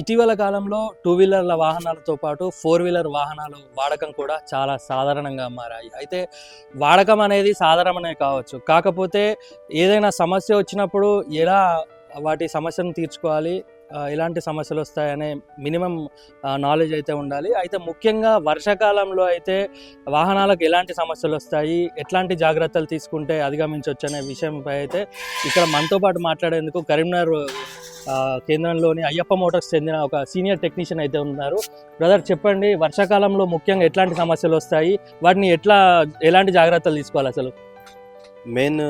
ఇటీవల కాలంలో టూ వీలర్ల వాహనాలతో పాటు ఫోర్ వీలర్ వాహనాలు వాడకం కూడా చాలా సాధారణంగా మారాయి. అయితే వాడకం అనేది సాధారణమే కావచ్చు. కాకపోతే ఏదైనా సమస్య వచ్చినప్పుడు ఎలా వాటి సమస్యను తీర్చుకోవాలి? ఎలాంటి సమస్యలు వస్తాయనే మినిమం నాలెడ్జ్ అయితే ఉండాలి. అయితే ముఖ్యంగా వర్షాకాలంలో అయితే వాహనాలకు ఎలాంటి సమస్యలు వస్తాయి ఎట్లాంటి జాగ్రత్తలు తీసుకుంటే అధిగమించవచ్చు అనే విషయంపై అయితే ఇక్కడ మనతో పాటు మాట్లాడేందుకు కరీంనగర్ కేంద్రంలోని అయ్యప్ప మోటార్స్ చెందిన ఒక సీనియర్ టెక్నీషియన్ అయితే ఉన్నారు. బ్రదర్ చెప్పండి వర్షాకాలంలో ముఖ్యంగా ఎట్లాంటి సమస్యలు వస్తాయి వాటిని ఎట్లా ఎలాంటి జాగ్రత్తలు తీసుకోవాలి అసలు? మెయిన్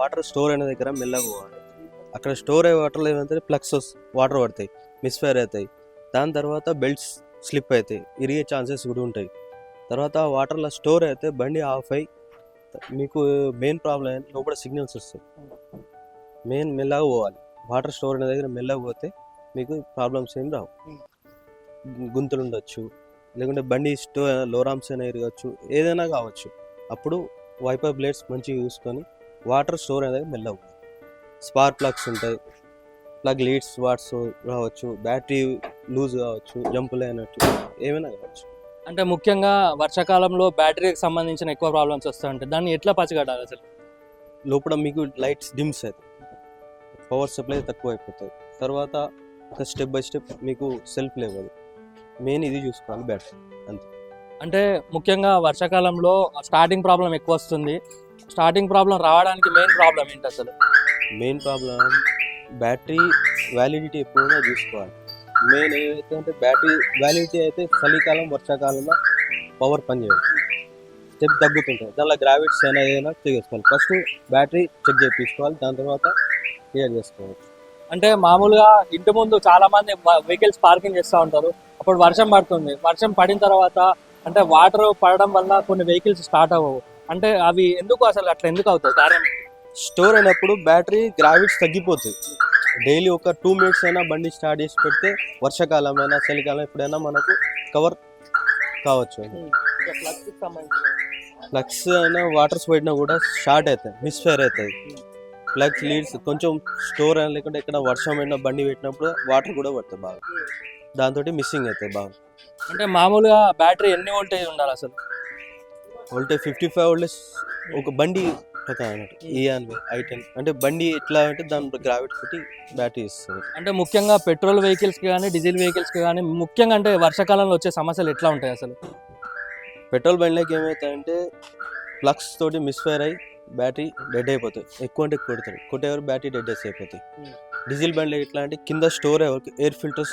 వాటర్ స్టోర్ అయిన దగ్గర మెల్లగా పోవాలి. అక్కడ స్టోర్ అయ్యే వాటర్లో ఏమవుతాయి ప్లగ్స్ వాటర్ పడతాయి మిస్ఫైర్ అవుతాయి. దాని తర్వాత బెల్ట్స్ స్లిప్ అవుతాయి ఇరిగే ఛాన్సెస్ కూడా ఉంటాయి. తర్వాత వాటర్లో స్టోర్ అయితే బండి ఆఫ్ అయ్యి మీకు మెయిన్ ప్రాబ్లం ఏంటి లోపల సిగ్నల్స్ వస్తాయి. మెయిన్ మెల్లగా పోవాలి. వాటర్ స్టోర్ అయిన దగ్గర మెల్లగా పోతే మీకు ప్రాబ్లమ్స్ ఏం రావు. గుంతలు ఉండొచ్చు లేకుంటే బండి స్టో లోరామ్స్ అయినా ఇరగచ్చు ఏదైనా కావచ్చు. అప్పుడు వైపర్ బ్లేడ్స్ మంచిగా చూసుకొని వాటర్ స్టోర్ అనేది మెల్లగా స్పార్క్ ప్లగ్స్ ఉంటాయి. ప్లగ్ లీడ్స్ వాట్స్ రావచ్చు బ్యాటరీ లూజ్ కావచ్చు జంపులు అయినట్టు ఏమైనా కావచ్చు. అంటే ముఖ్యంగా వర్షాకాలంలో బ్యాటరీకి సంబంధించిన ఎక్కువ ప్రాబ్లమ్స్ వస్తాయంటాయి దాన్ని ఎట్లా పచ్చగట్టాలి అసలు? లోపల మీకు లైట్స్ డిమ్స్ అవుతాయి పవర్ సప్లై తక్కువ అయిపోతుంది తర్వాత ఒక స్టెప్ బై స్టెప్ మీకు సెల్ఫ్ లేవదు మెయిన్ ఇది చూసుకోవాలి బ్యాటరీ అంటే ముఖ్యంగా వర్షాకాలంలో స్టార్టింగ్ ప్రాబ్లం ఎక్కువ వస్తుంది. స్టార్టింగ్ ప్రాబ్లం రావడానికి మెయిన్ ప్రాబ్లం ఏంటి అసలు? మెయిన్ ప్రాబ్లం బ్యాటరీ వ్యాలిడిటీ ఎక్కువగా చూసుకోవాలి. మెయిన్ ఏదైతే అంటే బ్యాటరీ వ్యాలిడిటీ అయితే చలికాలం వర్షాకాలంలో పవర్ పనిచేయదు. స్టెప్ తగ్గుతుంటుంది. దానిలో గ్రావిట్స్ అయినా ఏదైనా చేసుకోవాలి ఫస్ట్ బ్యాటరీ చెక్ చేయించుకోవాలి. దాని తర్వాత క్లియర్ చేసుకోవచ్చు అంటే మామూలుగా ఇంటి ముందు చాలా మంది వెహికల్స్ పార్కింగ్ చేస్తూ ఉంటారు. అప్పుడు వర్షం పడుతుంది. వర్షం పడిన తర్వాత అంటే వాటర్ పడడం వల్ల కొన్ని వెహికల్స్ స్టార్ట్ అవ్వవు. అంటే అవి ఎందుకు అసలు అట్లా ఎందుకు అవుతాయి? కారణం స్టోర్ అయినప్పుడు బ్యాటరీ గ్రావిట్స్ తగ్గిపోతుంది డైలీ ఒక టూ మినిట్స్ అయినా బండి స్టార్ట్ చేసి పెడితే వర్షాకాలం అయినా చలికాలం ఎప్పుడైనా మనకు కవర్ కావచ్చు. ఫ్లక్స్ అయినా వాటర్స్ పడినా కూడా షార్ట్ అవుతాయి మిస్ఫైర్ అవుతాయి ఫ్లక్స్ లీడ్స్ కొంచెం స్టోర్ అయినా లేకుంటే ఇక్కడ వర్షం పడినా బండి పెట్టినప్పుడు వాటర్ కూడా పడుతుంది బాగా. దాంతో మిస్సింగ్ అవుతాయి బాగా. అంటే మామూలుగా బ్యాటరీ ఎన్ని వోల్టేజ్ ఉండాలి అసలు? వోల్టేజ్ ఫిఫ్టీ ఫైవ్ వోల్టేజ్ ఒక బండి అన్నట్టు ఈ ఐ టెన్ అంటే బండి ఎట్లా అంటే దాని గ్రావిటీ పెట్టి బ్యాటరీ ఇస్తుంది. అంటే ముఖ్యంగా పెట్రోల్ వెహికల్స్కి కానీ డీజిల్ వెహికల్స్కి కానీ ముఖ్యంగా అంటే వర్షాకాలంలో వచ్చే సమస్యలు ఎట్లా ఉంటాయి అసలు? పెట్రోల్ బండ్లకి ఏమవుతాయంటే ప్లగ్స్ తోటి మిస్ఫైర్ అయ్యి బ్యాటరీ డెడ్ అయిపోతాయి. ఎక్కువ అంటే ఎక్కువ కొడతారు. కొట్టేవారు బ్యాటరీ డెడ్ అయిపోతాయి. Hmm. డీజిల్ బండ్లు ఎట్లా అంటే కింద స్టోర్ అయ్యే ఎయిర్ ఫిల్టర్స్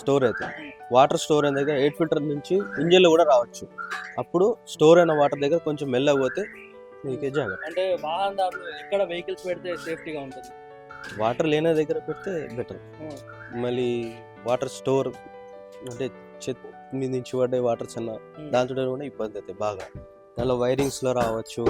స్టోర్ అవుతాయి. వాటర్ స్టోర్ అయిన దగ్గర ఎయిర్ ఫిల్టర్ నుంచి ఇంజిన్లో కూడా రావచ్చు. అప్పుడు స్టోర్ అయిన వాటర్ దగ్గర కొంచెం మెల్లగా పోతే మీకే జాగ్రత్త అంటే వాహనదారులు ఎక్కడ వెహికల్స్ పెడితే సేఫ్టీగా ఉంటుంది? వాటర్ లేని దగ్గర పెడితే బెటర్. Hmm. మళ్ళీ వాటర్ స్టోర్ అంటే చెత్త మీద నుంచి పడ్డే వాటర్ చిన్న దాంతో కూడా ఇబ్బంది అవుతాయి బాగా. దానిలో వైరింగ్స్లో రావచ్చు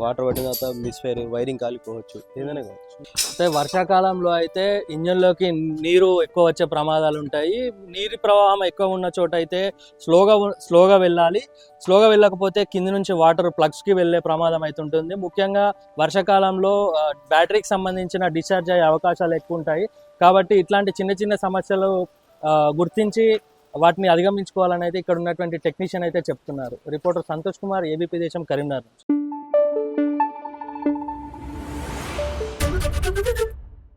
వాటర్ పట్టిన తర్వాత మిస్ఫైర్ వైరింగ్ కాలిపోవచ్చు ఏదైనా కావచ్చు. అయితే వర్షాకాలంలో అయితే ఇంజన్లోకి నీరు ఎక్కువ వచ్చే ప్రమాదాలు ఉంటాయి. నీరు ప్రవాహం ఎక్కువ ఉన్న చోట అయితే స్లోగా స్లోగా వెళ్ళాలి. స్లోగా వెళ్ళకపోతే కింది నుంచి వాటర్ ప్లగ్స్కి వెళ్ళే ప్రమాదం అయితే ఉంటుంది. ముఖ్యంగా వర్షాకాలంలో బ్యాటరీకి సంబంధించిన డిశ్చార్జ్ అయ్యే అవకాశాలు ఎక్కువ ఉంటాయి. కాబట్టి ఇట్లాంటి చిన్న చిన్న సమస్యలు గుర్తించి వాటిని అధిగమించుకోవాలని అయితే ఇక్కడ ఉన్నటువంటి టెక్నీషియన్ అయితే చెప్తున్నారు. రిపోర్టర్ సంతోష్ కుమార్ ఏబీపీ దేశం కరీంనగర్